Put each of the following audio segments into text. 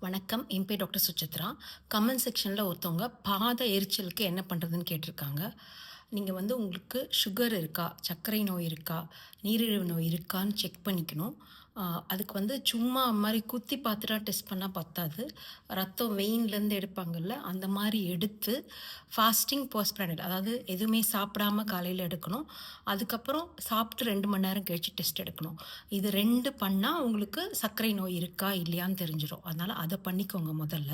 வணக்கம். என் பேர் doctor Suchitra comment செக்ஷனில் ஒருத்தவங்க பாத எரிச்சலுக்கு என்ன பண்ணுறதுன்னு கேட்டிருக்காங்க. நீங்கள் வந்து உங்களுக்கு சுகர் இருக்கா? சர்க்கரை நோய் இருக்கா? நீரிழிவு நோய் இருக்கான்னு செக் பண்ணிக்கணும். அதுக்கு வந்து சும்மா மாதிரி குத்தி பார்த்துட்டா டெஸ்ட் பண்ணால் பத்தாது. ரத்தம் வெயின்லேருந்து எடுப்பாங்கல்ல அந்த மாதிரி எடுத்து ஃபாஸ்டிங் போஸ்ட்பிராண்டட் அதாவது எதுவுமே சாப்பிடாம காலையில் எடுக்கணும். அதுக்கப்புறம் சாப்பிட்டு ரெண்டு மணி நேரம் கழித்து டெஸ்ட் எடுக்கணும். இது ரெண்டு பண்ணால் உங்களுக்கு சர்க்கரை நோய் இருக்கா இல்லையான்னு தெரிஞ்சிடும் அதனால் அதை பண்ணிக்கோங்க முதல்ல.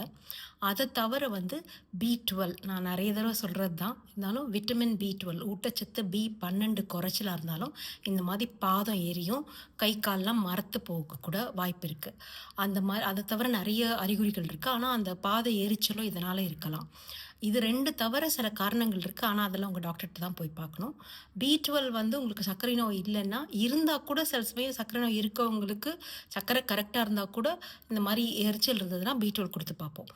அதை தவிர வந்து பி டுவெல் நான் நிறைய தடவை சொல்கிறது தான். இருந்தாலும் விட்டமின் பி டுவெல் ஊட்டச்சத்து பி பன்னெண்டு குறைச்சலாக இருந்தாலும் இந்த மாதிரி பாதம் எரியும். கை கால்லாம் மரத்து செத்து போகக்கூட வாய்ப்பு இருக்குது அந்த மாதிரி அதை தவிர நிறைய அறிகுறிகள் இருக்குது ஆனால் அந்த பாதை எரிச்சலும் இதனால் இருக்கலாம். இது ரெண்டு தவிர சில காரணங்கள் இருக்குது ஆனால் அதெல்லாம் உங்கள் டாக்டர்கிட்ட தான் போய் பார்க்கணும். பி டுவெல் வந்து உங்களுக்கு சர்க்கரை நோய் இல்லைன்னா இருந்தால் கூட சில சமயம் சர்க்கரை நோய் இருக்கவங்களுக்கு சர்க்கரை கரெக்டாக இருந்தால் கூட இந்த மாதிரி எரிச்சல் இருந்ததுன்னா பி டுவெல் கொடுத்து பார்ப்போம்.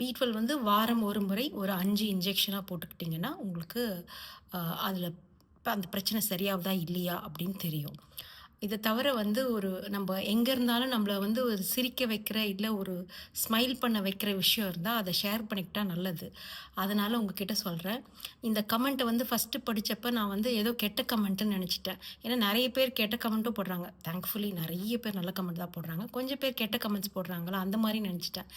பி டுவெல் வந்து வாரம் ஒரு முறை ஒரு அஞ்சு இன்ஜெக்ஷனாக போட்டுக்கிட்டிங்கன்னா உங்களுக்கு அதில் அந்த பிரச்சனை சரியாகுதா இல்லையா அப்படின்னு தெரியும். இதை தவிர வந்து ஒரு நம்ம எங்கே இருந்தாலும் நம்மளை வந்து ஒரு சிரிக்க வைக்கிற இல்லை ஒரு ஸ்மைல் பண்ண வைக்கிற விஷயம் இருந்தால் அதை ஷேர் பண்ணிக்கிட்டா நல்லது. அதனால் உங்ககிட்ட சொல்கிறேன் இந்த கமெண்ட்டை வந்து ஃபஸ்ட்டு படித்தப்ப நான் வந்து ஏதோ கெட்ட கமெண்ட்டுன்னு நினச்சிட்டேன். ஏன்னா நிறைய பேர் கெட்ட கமெண்ட்டும் போடுறாங்க. தேங்க்ஃபுல்லி நிறைய பேர் நல்ல கமெண்ட் தான் போடுறாங்க. கொஞ்சம் பேர் கெட்ட கமெண்ட்ஸ் போடுறாங்களா? அந்த மாதிரி நினச்சிட்டேன்.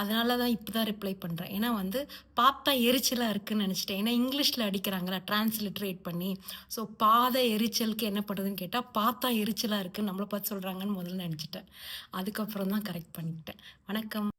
அதனால தான் இப்போ தான் ரிப்ளை பண்ணுறேன் ஏன்னா வந்து பார்த்தா எரிச்சலாக இருக்குதுன்னு நினச்சிட்டேன். ஏன்னா இங்கிலீஷில் அடிக்கிறாங்களா? டிரான்ஸ்லிட்ரேட் பண்ணி. ஸோ பாத எரிச்சலுக்கு என்ன பண்ணுறதுன்னு கேட்டால் பார்த்தா எரிச்சலாக இருக்குன்னு நம்மளை பார்த்து சொல்கிறாங்கன்னு முதல்ல நினச்சிட்டேன். அதுக்கப்புறம் தான் கரெக்ட் பண்ணிக்கிட்டேன். வணக்கம்.